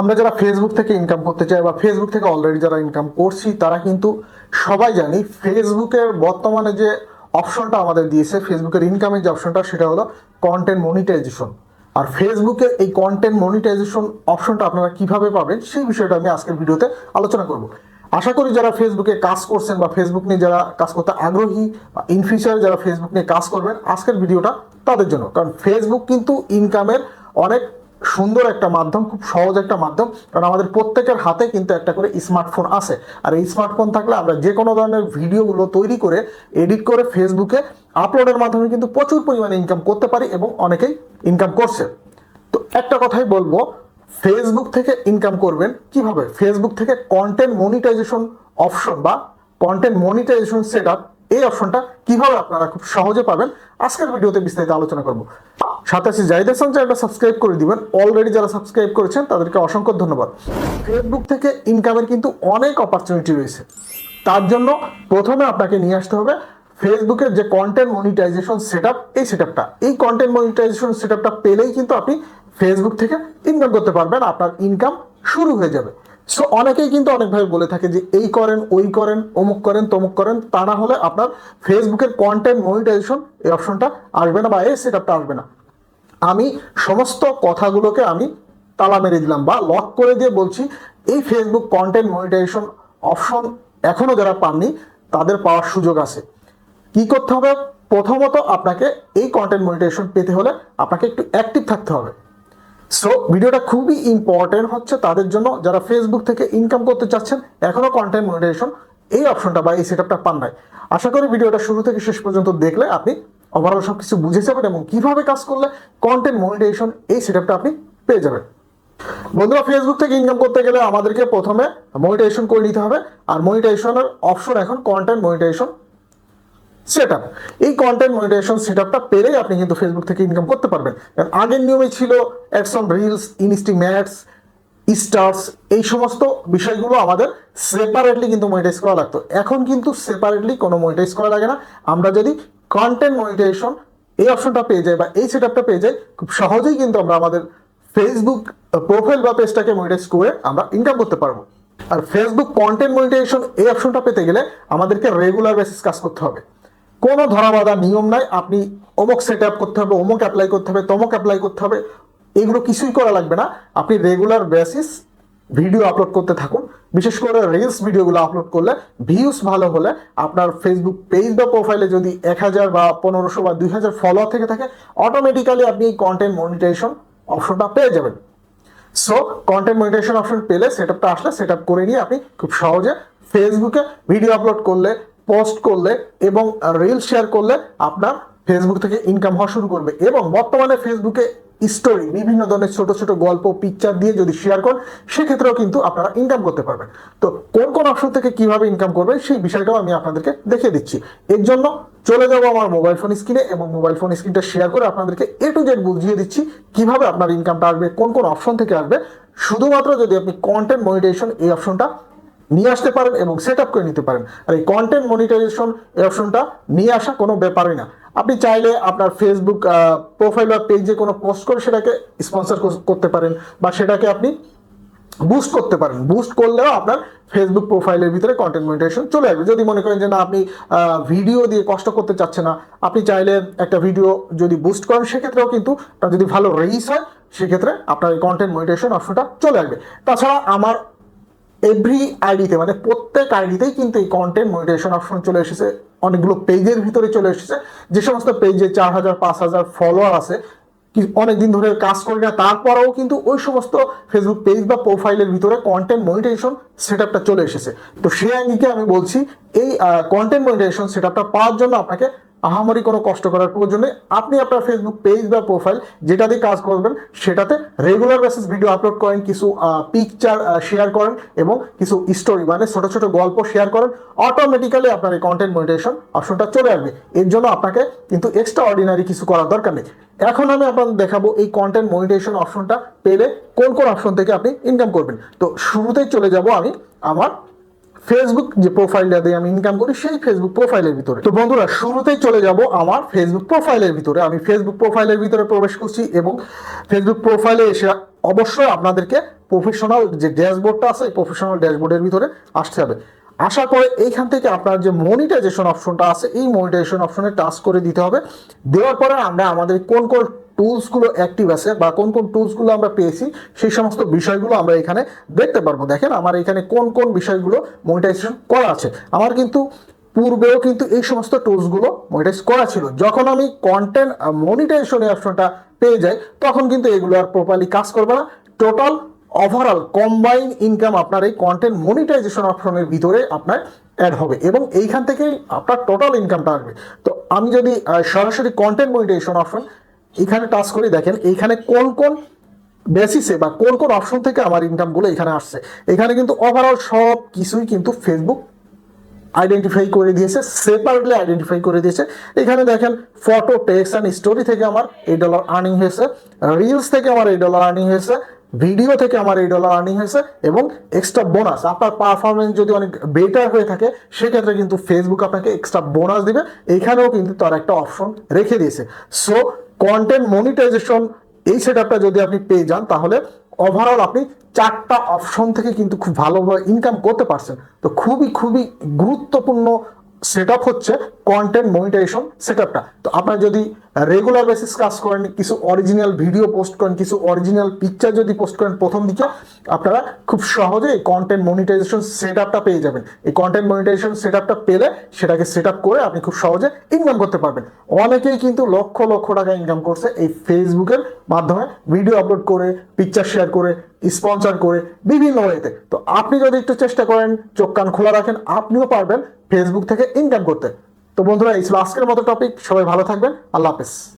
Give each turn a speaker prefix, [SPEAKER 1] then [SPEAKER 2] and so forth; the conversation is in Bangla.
[SPEAKER 1] আমরা যারা ফেসবুক থেকে ইনকাম করতে চাই বা ফেসবুক থেকে অলরেডি যারা ইনকাম করছি, তারা কিন্তু সবাই জানি ফেসবুকের বর্তমানে যে অপশনটা আমাদের দিয়েছে ফেসবুকের ইনকামের যে অপশনটা সেটা হলো কন্টেন্ট মনিটাইজেশন আর ফেসবুকের এই কন্টেন্ট মনিটাইজেশন অপশনটা আপনারা কীভাবে পাবেন, সেই বিষয়টা আমি আজকের ভিডিওতে আলোচনা করব। আশা করি যারা ফেসবুকে কাজ করছেন বা ফেসবুক নিয়ে যারা কাজ করতে আগ্রহী বা ইন ফিউচারে যারা ফেসবুক নিয়ে কাজ করবেন, আজকের ভিডিওটা তাদের জন্য। কারণ ফেসবুক কিন্তু ইনকামের অনেক সুন্দর একটা মাধ্যম, খুব সহজ একটা মাধ্যম, কারণ আমাদের প্রত্যেকের হাতে কিন্তু একটা করে স্মার্টফোন আছে। আর এই স্মার্টফোন থাকলে আমরা যে কোনো ধরনের ভিডিওগুলো তৈরি করে এডিট করে ফেসবুকে আপলোডের মাধ্যমে কিন্তু প্রচুর পরিমাণে ইনকাম করতে পারি এবং অনেকেই ইনকাম করছে। তো একটা কথাই বলব ফেসবুক থেকে ইনকাম করবেন কীভাবে? ফেসবুক থেকে কন্টেন্ট মনিটাইজেশন অপশন বা কন্টেন্ট মনিটাইজেশন সেট এই অপশনটা কীভাবে আপনারা খুব সহজে পাবেন? আজকের ভিডিওতে বিস্তারিত আলোচনা করব। আছে জাহিদ হাসান চ্যানেলটা সাবস্ক্রাইব করে দিবেন। অলরেডি যারা সাবস্ক্রাইব করেছেন, তাদেরকে অসংখ্য ধন্যবাদ। ফেসবুক থেকে ইনকামের কিন্তু অনেক অপরচুনিটি রয়েছে। তার জন্য প্রথমে আপনাকে নিয়ে আসতে হবে ফেসবুকের যে কন্টেন্ট মনিটাইজেশন সেট এই সেট এই কন্টেন্ট মনিটাইজেশন সেট পেলেই কিন্তু আপনি ফেসবুক থেকে ইনকাম করতে পারবেন, আপনার ইনকাম শুরু হয়ে যাবে। সো অনেকেই কিন্তু অনেকভাবে বলে থাকে যে, এই করেন, ওই করেন, অমুক করেন, তমুক করেন, তা না হলে আপনার ফেসবুকের কন্টেন্ট মনিটাইজেশন এই অপশনটা আসবে না বা এই সেট আসবে না। আমি সমস্ত কথাগুলোকে আমি তালা মেরে দিলাম বা লক করে দিয়ে বলছি, এই ফেসবুক কন্টেন্ট মনিটাইজেশন অপশন এখনও যারা পাননি, তাদের পাওয়ার সুযোগ আছে। কি করতে হবে? প্রথমত আপনাকে এই কন্টেন্ট মনিটাইজেশন পেতে হলে আপনাকে একটু অ্যাক্টিভ থাকতে হবে। সো ভিডিওটা খুবই ইম্পর্টেন্ট হচ্ছে তাদের জন্য। যারা ফেসবুক থেকে ইনকাম করতে চাচ্ছেন, এখনও কন্টেন্ট মনিটাইজেশন এই অপশনটা বা এই সেটআপটা পান নাই। আশা করি ভিডিওটা শুরু থেকে শেষ পর্যন্ত দেখলে আপনি ওভারঅল সব কিছু বুঝে যাবেন এবং কীভাবে কাজ করলে কন্টেন্ট মনিটাইজেশন এই সেটআপটা আপনি পেয়ে যাবেন। বন্ধুরা ফেসবুক থেকে ইনকাম করতে গেলে আমাদেরকে প্রথমে মনিটাইজেশন করে নিতে হবে আর মনিটাইজেশনের অপশন এখন কন্টেন্ট মনিটাইজেশন সেট এই কন্টেন্ট মনিটাইজেশন সেট আপটা পেলেই আপনি কিন্তু ফেসবুক থেকে ইনকাম করতে পারবেন। কারণ আগের নিয়মে ছিল অ্যাডসন রিলস ইনস্টি ম্যাটস স্টার্স এই সমস্ত বিষয়গুলো আমাদের সেপারেটলি কিন্তু মনিটাইজ করা লাগতো। এখন কিন্তু সেপারেটলি কোনো মনিটাইজ করা লাগে না। আমরা যদি কন্টেন্ট মনিটাইজেশন এই অপশনটা পেয়ে যাই বা এই সেট পেয়ে যাই খুব সহজেই কিন্তু আমরা আমাদের ফেসবুক প্রোফাইল বা পেজটাকে মনিটাইজ করে আমরা ইনকাম করতে পারব। আর ফেসবুক কন্টেন্ট মনিটাইজেশন এই অপশনটা পেতে গেলে আমাদেরকে রেগুলার বেসিস কাজ করতে হবে। কোনো ধরাবাধা নিয়ম নাই, আপনি অমুক সেট আপ করতে হবে, অমুক অ্যাপ্লাই করতে হবে, তমুক অ্যাপ্লাই করতে হবে, এগুলো কিছুই করা লাগবে না। আপনি রেগুলার বেসিস ভিডিও আপলোড করতে থাকুন বিশেষ করে রিলস ভিডিওগুলো আপলোড করলে ভিউস ভালো হলে আপনার ফেসবুক পেজ বা প্রোফাইলে যদি এক হাজার বা পনেরোশো বা দুই হাজার ফলোয়ার থেকে থাকে অটোমেটিক্যালি আপনি এই কন্টেন্ট মনিটাইজেশন অপশনটা পেয়ে যাবেন। সো কন্টেন্ট মনিটাইজেশন অপশন পেলে সেট আপটা আসলে সেট আপ করে নিয়ে আপনি খুব সহজে ফেসবুকে ভিডিও আপলোড করলে পোস্ট করলে এবং রিল শেয়ার করলে আপনার ফেসবুক থেকে ইনকাম হওয়া শুরু করবে এবং বর্তমানে ফেসবুকে স্টোরি বিভিন্ন ধরনের ছোট ছোট গল্প পিকচার দিয়ে যদি শেয়ার করেন, সেক্ষেত্রেও কিন্তু আপনারা ইনকাম করতে পারবেন। তো কোন কোন অপশন থেকে কীভাবে ইনকাম করবেন, সেই বিষয়টাও আমি আপনাদেরকে দেখিয়ে দিচ্ছি। এর জন্য চলে যাব আমার মোবাইল ফোন স্ক্রিনে এবং মোবাইল ফোন স্ক্রিনটা শেয়ার করে আপনাদেরকে এ টু জেড বুঝিয়ে দিচ্ছি কীভাবে আপনার ইনকামটা আসবে, কোন কোন অপশন থেকে আসবে। শুধুমাত্র যদি আপনি কন্টেন্ট মনিটাইজেশন এই অপশনটা নিয়ে আসতে পারেন এবং সেট আপ করে নিতে পারেন। আর এই কন্টেন্ট মনিটাইজেশন এই অপশনটা নিয়ে আসা কোনো ব্যাপারই না। আপনি চাইলে আপনার ফেসবুক প্রোফাইল বা পেজে কোনো পোস্ট করে সেটাকে স্পন্সর করতে পারেন বা সেটাকে আপনি বুস্ট করতে পারেন। বুস্ট করলেও আপনার ফেসবুক প্রোফাইলের ভিতরে কন্টেন্ট মনিটাইজেশন চলে আসবে। যদি মনে করেন যে না, আপনি ভিডিও দিয়ে কষ্ট করতে চাচ্ছেন না, আপনি চাইলে একটা ভিডিও যদি বুস্ট করেন, সেক্ষেত্রেও কিন্তু যদি ভালো রিচ হয়, সেক্ষেত্রে আপনার এই কন্টেন্ট মনিটাইজেশন অপশনটা চলে আসবে। তাছাড়া আমার এভরি আইডিতে মানে প্রত্যেক আইডিতেই কিন্তু এই কন্টেন্ট মনিটাইজেশন অপশন চলে এসেছে, অনেকগুলো পেজের ভিতরে চলে এসেছে, যে সমস্ত পেজে চার হাজার, পাঁচ হাজার ফলোয়ার আছে অনেকদিন ধরে কাজ করি না, তারপরেও কিন্তু ওই সমস্ত ফেসবুক পেজ বা প্রোফাইলের ভিতরে কন্টেন্ট মনিটাইজেশন সেট চলে এসেছে। তো সেই আঙ্গিকে আমি বলছি, এই কন্টেন্ট মনিটাইজেশন সেট পাওয়ার জন্য আপনাকে আহামরি কোনো কষ্ট করার প্রয়োজন নেই আপনি আপনার ফেসবুক পেজ বা প্রোফাইল যেটা দিয়ে কাজ করবেন, সেটাতে রেগুলার বেসিস ভিডিও আপলোড করেন, কিছু পিকচার শেয়ার করেন এবং কিছু স্টোরি মানে ছোট ছোট গল্প শেয়ার করেন অটোমেটিক্যালি আপনার এই কন্টেন্ট মনিটেশন অপশনটা চলে আসবে। এর জন্য আপনাকে কিন্তু এক্সট্রা অর্ডিনারি কিছু করার দরকার নেই। এখন আমি আপনাদের দেখাবো এই কন্টেন্ট মনিটেশন অপশনটা পেলে কোন কোন অপশন থেকে আপনি ইনকাম করবেন। তো শুরুতেই চলে যাব আমি আমার ফেসবুক যে প্রোফাইলটা দিয়ে আমি ইনকাম করি, সেই ফেসবুক প্রোফাইলের ভিতরে। তো বন্ধুরা, শুরুতেই চলে যাব আমার ফেসবুক প্রোফাইলের ভিতরে। আমি ফেসবুক প্রোফাইলের ভিতরে প্রবেশ করছি এবং ফেসবুক প্রোফাইলে এসে অবশ্যই আপনাদেরকে প্রফেশনাল যে ড্যাশবোর্ডটা আছে প্রফেশনাল ড্যাশবোর্ডের ভিতরে আসতে হবে। আসার পরে এইখান থেকে আপনার যে মনিটাইজেশন অপশনটা আছে, এই মনিটাইজেশন অপশনে টাচ করে দিতে হবে। দেওয়ার পরে আমরা আমাদের কোন কোন টুলসগুলো অ্যাক্টিভ আছে বা কোন কোন টুলসগুলো আমরা পেয়েছি, সেই সমস্ত বিষয়গুলো আমরা এখানে দেখতে পারব। দেখেন আমার এখানে কোন কোন বিষয়গুলো মনিটাইজেশন করা আছে। আমার কিন্তু পূর্বেও কিন্তু এই সমস্ত টুলসগুলো মনিটাইজ করা ছিল। যখন আমি কন্টেন্ট মনিটাইজেশনের অপশনটা পেয়ে যাই, তখন কিন্তু এগুলো আর প্রপারলি কাজ করবে না। টোটাল ওভারঅল কম্বাইন ইনকাম আপনার এই কন্টেন্ট মনিটাইজেশন অপশনের ভিতরে আপনার অ্যাড হবে এবং এইখান থেকেই আপনার টোটাল ইনকামটা আসবে। তো আমি যদি সরাসরি কন্টেন্ট মনিটাইজেশন অপশন এখানে টাচ করে, দেখেন, এইখানে কোন কোন বেসিসে বা কোন কোন অপশন থেকে আমার ইনকামগুলো এখানে আসছে। এখানে কিন্তু ওভারঅল সব কিছুই কিন্তু ফেসবুক আইডেন্টিফাই করে দিয়েছে সেপারেটলি আইডেন্টিফাই করে দিয়েছে। এখানে দেখেন ফটো টেক্সট অ্যান্ড স্টোরি থেকে আমার এই ডলার আর্নিং হয়েছে রিলস থেকে আমার এই ডলার আর্নিং হয়েছে ভিডিও থেকে আমার এই ডলার আর্নিং হয়েছে এবং এক্সট্রা বোনাস আপনার পারফরমেন্স যদি অনেক বেটার হয়ে থাকে, সেক্ষেত্রে কিন্তু ফেসবুক আপনাকে এক্সট্রা বোনাস দিবে। এখানেও কিন্তু তার একটা অপশন রেখে দিয়েছে। সো কন্টেন্ট মনিটাইজেশন এই সেটআপটা যদি আপনি পেয়ে যান, তাহলে ওভারঅল আপনি চারটা অপশন থেকে কিন্তু খুব ভালোভাবে ইনকাম করতে পারছেন। তো খুবই খুবই গুরুত্বপূর্ণ সেটআপ হচ্ছে কন্টেন্ট মনিটাইজেশন সেটআপটা তো আপনার যদি রেগুলার বেসিস কাজ করেন, কিছু অরিজিনাল ভিডিও পোস্ট করেন, কিছু অরিজিনাল পিকচার যদি পোস্ট করেন প্রথম দিকে, আপনারা খুব সহজেই কন্টেন্ট মনিটাইজেশন সেটআপটা পেয়ে যাবেন। এই কন্টেন্ট মনিটাইজেশন সেটআপটা পেলে সেটাকে সেট আপ করে আপনি খুব সহজে ইনকাম করতে পারবেন। অনেকেই কিন্তু লক্ষ লক্ষ টাকা ইনকাম করছে এই ফেসবুকের মাধ্যমে ভিডিও আপলোড করে পিকচার শেয়ার করে স্পন্সর করে, বিভিন্ন ওয়েতে তো আপনি যদি একটু চেষ্টা করেন, চোখ কান খোলা রাখেন, আপনিও পারবেন ফেসবুক থেকে ইনকাম করতে। তো বন্ধুরা এই ছিল আজকের মতো টপিক সবাই ভালো থাকবেন। আল্লাহ হাফেজ।